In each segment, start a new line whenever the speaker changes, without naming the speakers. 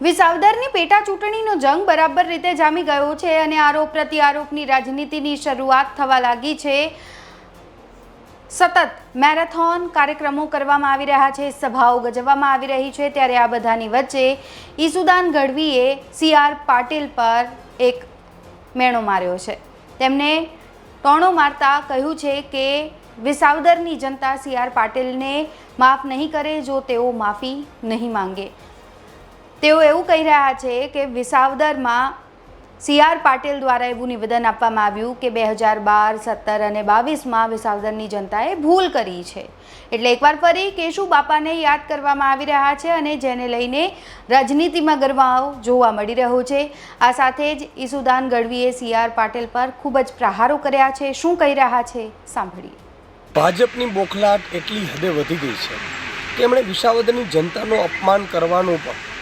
વિસાવદરની પેટા ચૂંટણીનો જંગ બરાબર રીતે જામી ગયો છે અને આરોપ પ્રત્યારોપની રાજનીતિની શરૂઆત થવા લાગી છે. સતત મેરેથોન કાર્યક્રમો કરવામાં આવી રહ્યા છે, સભાઓ ગજવવામાં આવી રહી છે, ત્યારે આ બધાની વચ્ચે ઈસુદાન ગઢવીએ સી આર પાટીલ પર એક મેણો માર્યો છે. તેમણે ટોણો મારતા કહ્યું છે કે વિસાવદરની જનતા સી આર પાટીલને માફ નહીં કરે જો તેઓ માફી નહીં માંગે. તેઓ એવું કહી રહ્યા છે કે વિસાવદરમાં સી આર પાટીલ દ્વારા એવું નિવેદન આપવામાં આવ્યું કે બે હજાર બાર, સત્તર અને બાવીસમાં વિસાવદરની જનતાએ ભૂલ કરી છે. એટલે એકવાર ફરી કેશુ બાપાને યાદ કરવામાં આવી રહ્યા છે અને જેને લઈને રાજનીતિમાં ગરમાવ જોવા મળી રહ્યો છે. આ સાથે જ ઈસુદાન ગઢવીએ સી આર પાટીલ પર ખૂબ જ પ્રહારો કર્યા છે. શું કહી રહ્યા છે? સાંભળીએ.
ભાજપની બોખલાટ એટલી હદે વધી ગઈ છે કે એમણે વિસાવદરની જનતાનું અપમાન કરવાનું પણ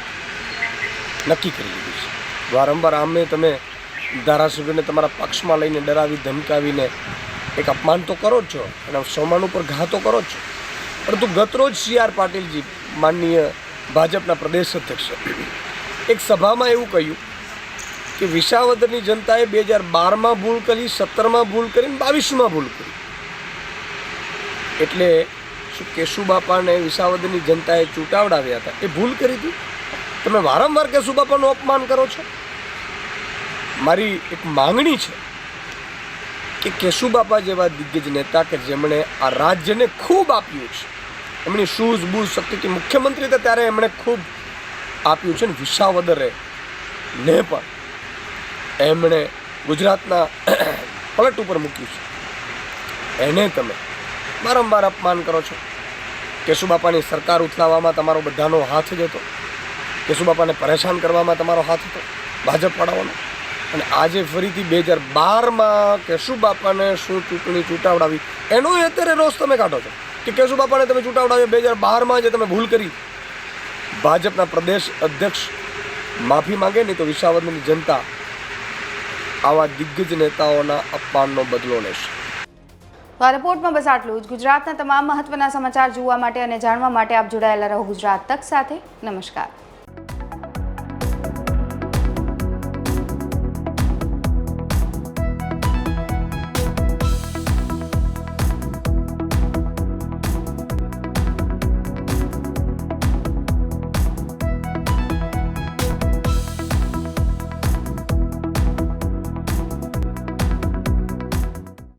નક્કી કરી લીધું છે. વારંવાર આમે તમે ધારાસભ્યને તમારા પક્ષમાં લઈને ડરાવી, ધમકાવીને એક અપમાન તો કરો જ છો અને સૌમાન ઉપર ઘા તો કરો જ છો. પરંતુ ગતરોજ સી આર પાટીલજી, માનનીય ભાજપના પ્રદેશ અધ્યક્ષે, એક સભામાં એવું કહ્યું કે વિસાવદરની જનતાએ બે હજાર બારમાં ભૂલ કરી, સત્તરમાં ભૂલ કરી બાવીસમાં ભૂલ કરી. એટલે શું કેશુબાપાને વિસાવદરની જનતાએ ચૂંટાવડાવ્યા હતા? એ ભૂલ કરી હતી? તમે વારંવાર કેશુબાપાનું અપમાન કરો છો? મારી એક માંગણી છે કે કેશુબાપા જેવા દિગ્ગજ નેતા કે જેમણે આ રાજ્યને ખૂબ આપ્યું છે, એમની શૂઝ, બૂઝ શક્તિથી મુખ્યમંત્રી હતા ત્યારે એમણે ખૂબ આપ્યું છે ને વિસાવદરે ને પણ એમણે ગુજરાતના પલટ ઉપર મૂક્યું છે. એને તમે વારંવાર અપમાન કરો છો? કેશુબાપાની સરકાર ઉથલાવવામાં તમારો બધાનો હાથ જ હતો કેશુબાપાને પરેશાન કરવામાં તમારો હાથ હતો, ભાજપ પડાવવાનો અને આજે ફરીથી બે હજાર બારમાં કેશુબાપાને શું ચૂંટણી ચૂંટાવડાવી? એનો અત્યારે રોષ તમે કાઢો છો કે કેશુબાપાને તમે ચૂંટાવડાવ્યો બે હજાર બારમાં જે તમે ભૂલ કરી. ભાજપના પ્રદેશ અધ્યક્ષ માફી માંગે, નહીં તો વિસાવદરની જનતા આવા દિગ્ગજ નેતાઓના અપમાનનો બદલો લેશે.
તો આ રિપોર્ટમાં બસ આટલું જ. ગુજરાતના તમામ મહત્વના સમાચાર જોવા માટે અને જાણવા માટે આપ જોડાયેલા રહો ગુજરાત તક સાથે. નમસ્કાર.